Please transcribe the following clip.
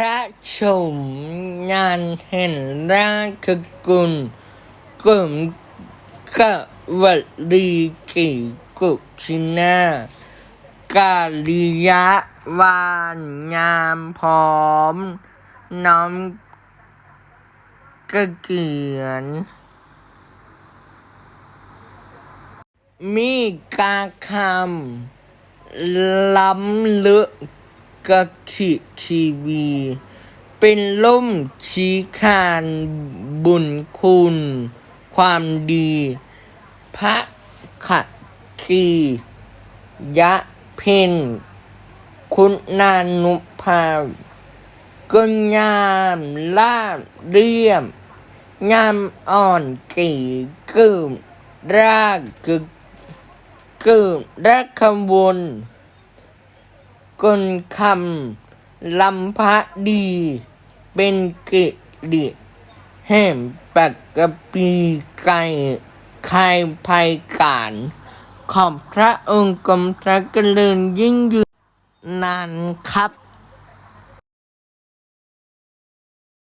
ระชมงานแห่งราชกุลกลุ่มกวลีกิกุชินากาลิยะวานงามพร้อม น้อมกระเกียน มีกาคำล้ำลึก กะขิคีวี เป็นล่มชี้คานบุญคุณ ความดี พระขัดคียะเพนคุณนานุภาพก็งามลาบเรียมงามอ่อนกี่เกิมรากกึกเกิมรักคำวน กลคำลำพระดี เป็นกิริแห่งปักกปีไก่คายภัยการขอบพระองค์กรมพระเจริญยิ่งยืนนานครับ